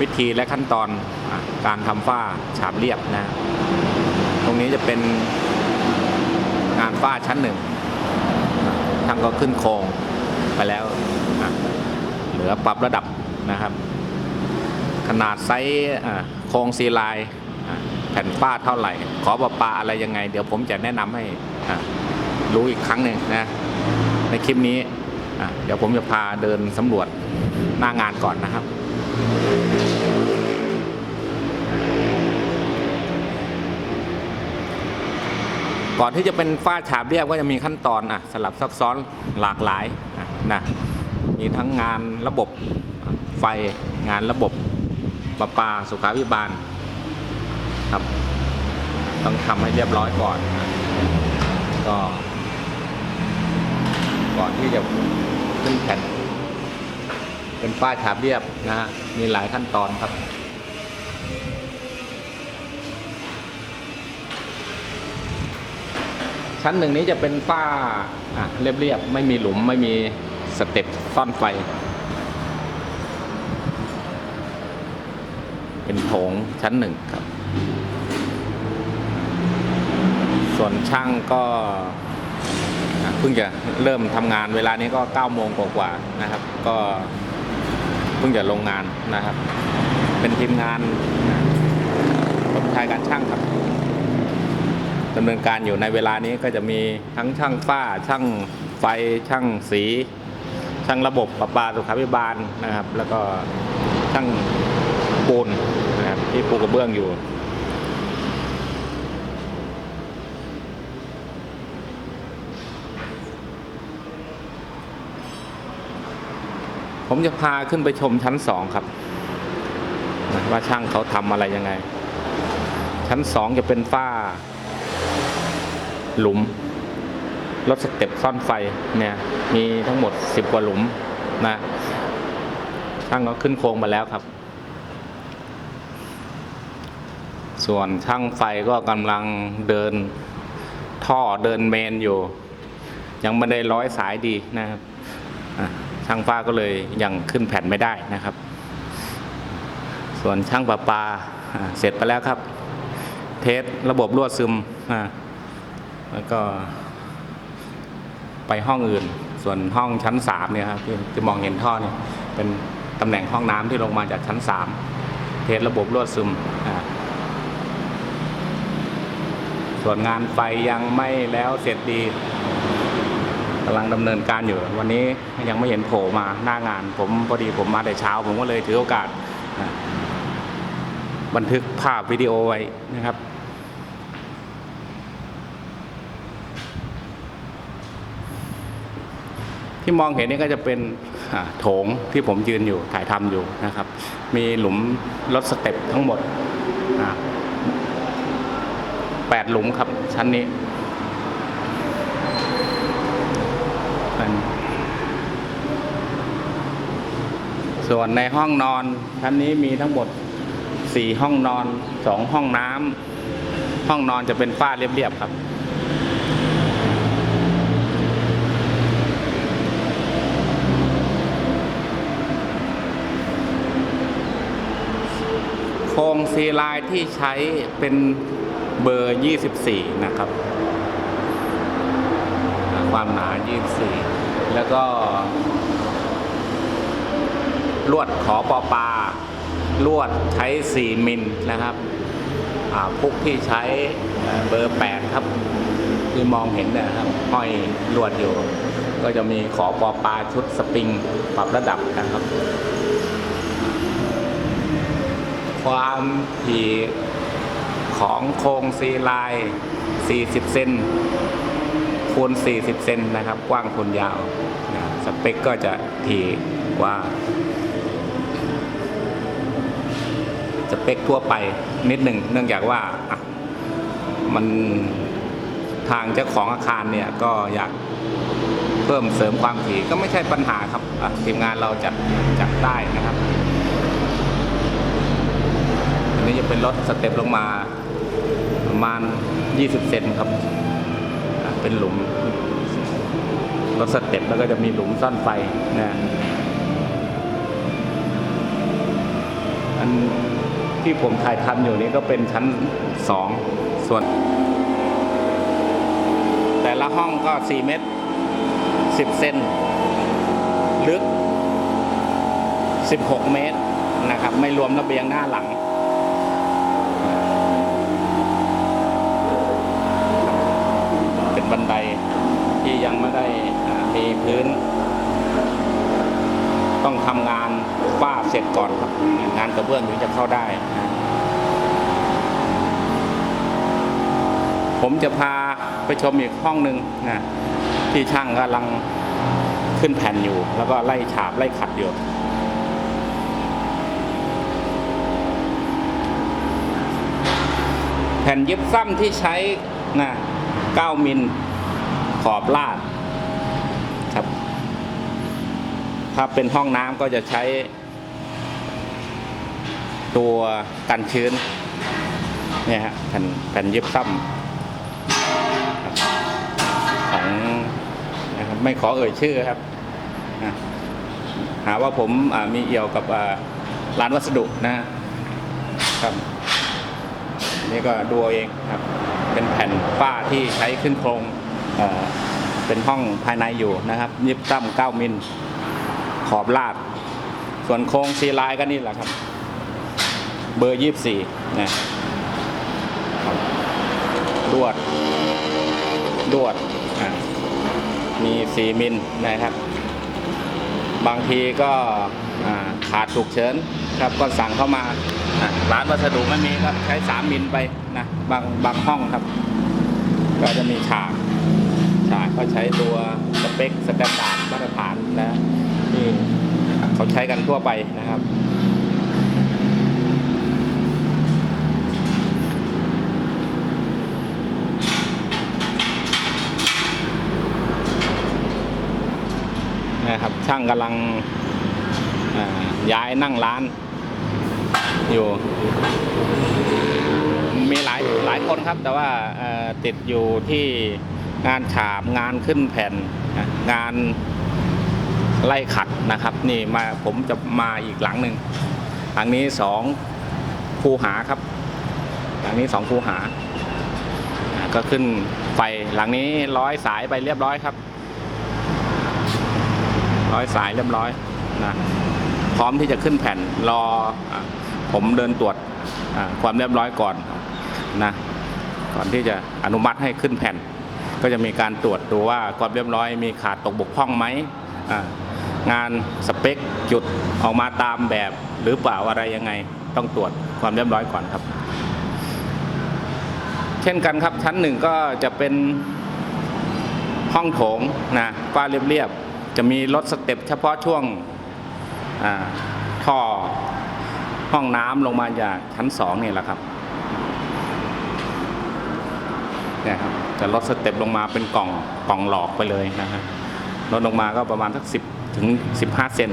วิธีและขั้นตอนอการทำฝ้าฉาบเรียบนะ ตรงนี้จะเป็นงานฝ้าชั้นหนึ่งทางก็ขึ้นโครงไปแล้ว เหลือปรับระดับนะครับ ขนาดไซส์โครงซีลน์อะแผ่นฝ้าเท่าไหร่ ขอประปาอะไรยังไง เดี๋ยวผมจะแนะนำให้รู้อีกครั้งหนึ่งนะ ในคลิปนี้ เดี๋ยวผมจะพาเดินสำรวจหน้างานก่อนนะครับ ก่อนที่จะเป็นฝ้าฉาบเรียบก็จะมีขั้นตอนอะสลับซับซ้อนหลากหลายนะมีทั้งงานระบบไฟงานระบบประปาสุขาภิบาลครับ ต้องทำให้เรียบร้อยก่อนก็ก่อนที่จะขึ้นแผ่นเป็นฝ้าฉาบเรียบนะฮะมีหลายขั้นตอนครับ ชั้นหนึ่งนี้จะเป็นฝ้าเรียบๆไม่มีหลุมไม่มีสเต็ปซ่อนไฟ เป็นโถงชั้นหนึ่งครับ ส่วนช่างก็เพิ่งจะเริ่มทำงานเวลานี้ก็9โมงกว่าๆนะครับ ก็เพิ่งจะลงงานนะครับ เป็นทีมงานคนชายการช่างครับ ดำเนินการอยู่ในเวลานี้ก็จะมีทั้งช่างฝ้า ช่างไฟช่างสี ช่างระบบประปาสุขาภิบาลนะครับ แล้วก็ช่างปูนนะครับที่ปูกระเบื้องอยู่ผมจะพาขึ้นไปชมชั้นสองครับ ว่าช่างเขาทำอะไรยังไง ชั้นสองจะเป็นฝ้า หลุม รถสเต็ปซ่อนไฟเนี่ย มีทั้งหมด 10 กว่าหลุมนะช่างก็ขึ้นโครงมาแล้วครับ ส่วนช่างไฟก็กำลังเดินท่อเดินเมนอยู่ ยังไม่ได้ร้อยสายดีนะครับช่างฟ้าก็เลยยังขึ้นแผ่นไม่ได้นะครับ ส่วนช่างประปาเสร็จไปแล้วครับ เทสระบบรั่วซึมอะ แล้วก็ไปห้องอื่น ส่วนห้องชั้นสามเนี่ยครับที่มองเห็นท่อเนี่ยเป็นตำแหน่งห้องน้ำที่ลงมาจากชั้นสามเทสระบบรั่วซึม ส่วนงานไฟยังไม่แล้วเสร็จดีกำลังดำเนินการอยู่ วันนี้ยังไม่เห็นโผล่มาหน้างาน ผมพอดีผมมาแต่เช้า ผมก็เลยถือโอกาส บันทึกภาพวิดีโอไว้นะครับ ที่มองเห็นนี่ก็จะเป็นโถงที่ผมยืนอยู่ถ่ายทำอยู่นะครับ มีหลุมรถสเต็ปทั้งหมดแปดหลุมครับชั้นนี้ส่วนในห้องนอนชั้นนี้มีทั้งหมดสี่ห้องนอนสองห้องน้ำห้องนอนจะเป็นฝ้าเรียบๆครับ ครงซีไลน์ที่ใช้เป็นเบอร์ 24 นะครับ ความหนา 24 แล้วก็ลวดขอปอปาลวดใช้ 4 มิลนะครับอาพุกที่ใช้เบอร์ 8 ครับ ที่มองเห็นนยนะครับห้อยลวดอยู่ ก็จะมีขอปอปาชุดสปริงปรับระดับนะครับ ความถี่ของโครงซีลน์40 เซนคูณ 40 เซนนะครับ กว้างคูณยาวนะสเปคก็จะถี่กว่า สเปคทั่วไปนิดหนึ่งเนื่องจากว่ามันทางเจ้าของอาคารเนี่ยก็อยากเพิ่มเสริมความถี่ก็ไม่ใช่ปัญหาครับทีมงานเราจัดจัดได้นะครับ อันนี้จะ เป็นรถสเต็ปลงมาประมาณ 20 เซนครับ เป็นหลุมรถสเต็ปแล้วก็จะมีหลุมซ่อนไฟนะอันที่ผมถ่ายทำอยู่นี้ก็เป็นชั้นสองส่วน แต่ละห้องก็ 4 เมตร 10 เซนลึก 16 เมตรนะครับ ไม่รวมระเบียงหน้าหลัง เป็นบันไดที่ยังไม่ได้อ่ามีพื้น ต้องทำงานฝ้าเส ร็จก่อนครับ งานกระเบื้องถึงจะเข้าได้นะผมจะพาไปชมอีกห้องหนึ่งนะที่ช่างกำลังขึ้นแผ่นอยู่ แล้วก็ไล่ฉาบไล่ขัดอยู่แผ่นยิบซ้ำที่ใช้นะ9มิลขอบลาดครับ ถ้าเป็นห้องน้ำก็จะใช้ ตัวกันชื้นเนี่ยฮะแผ่นแผ่นยิบซ้ำของนะครับไม่ขอเอ่ยชื่อครับนะหาว่าผมมีเอี่ยวกับอ่าร้านวัสดุนะครับนี่ก็ดูเองครับ เป็นแผ่นฝ้าที่ใช้ขึ้นโครงเป็นห้องภายในอยู่นะครับยิบซ้ำ9มิลขอบลาด ส่วนโครงซีลน์ก็นี่แหละครับ เบอร์ยี่สี่นะดวด ดวด มีสี่มิลนะครับ บางทีก็ขาดฉุกเฉินครับก็สั่งเข้ามา ร้านวัสดุไม่มีก็ใช้สามมิลไปนะบางบางห้องครับ ก็จะมีฉากฉากก็ใช้ตัวสเปคสแตนดาร์ดมาตรฐานนะที่เขาใช้กันทั่วไปนะครับ นะครับช่างกำลังย้ายนั่งร้านอยู่ มีหลายหลายคนครับ แต่ว่าติดอยู่ที่งานฉาบงานขึ้นแผ่นงานไล่ขัดนะครับ นี่มาผมจะมาอีกหลังหนึ่งหลังนี้สองคูหาครับ หลังนี้สองคูหา ก็ขึ้นไฟหลังนี้ร้อยสายไปเรียบร้อยครับ ร้อยสายเรียบร้อยนะพร้อมที่จะขึ้นแผ่นรออผมเดินตรวจความเรียบร้อยก่อนนะก่อนที่จะอนุมัติให้ขึ้นแผ่น ก็จะมีการตรวจดูว่าความเรียบร้อยมีขาดตกบกพร่องไหมงานสเปคจุดออกมาตามแบบหรือเปล่าอะไรยังไงต้องตรวจความเรียบร้อยก่อนครับ เช่นกันครับชั้นหนึ่งก็จะเป็นห้องโถงนะฝ้าเรียบๆ จะมีรถสเต็ปเฉพาะช่วงท่อห้องน้ำลงมาจากชั้นสองนี่แหละครับเนี่ยครับจะลดสเต็ปลงมาเป็นกล่องกล่องหลอกไปเลยนะฮะลดลงมาก็ประมาณสักสิบถึงสิบห้าเซน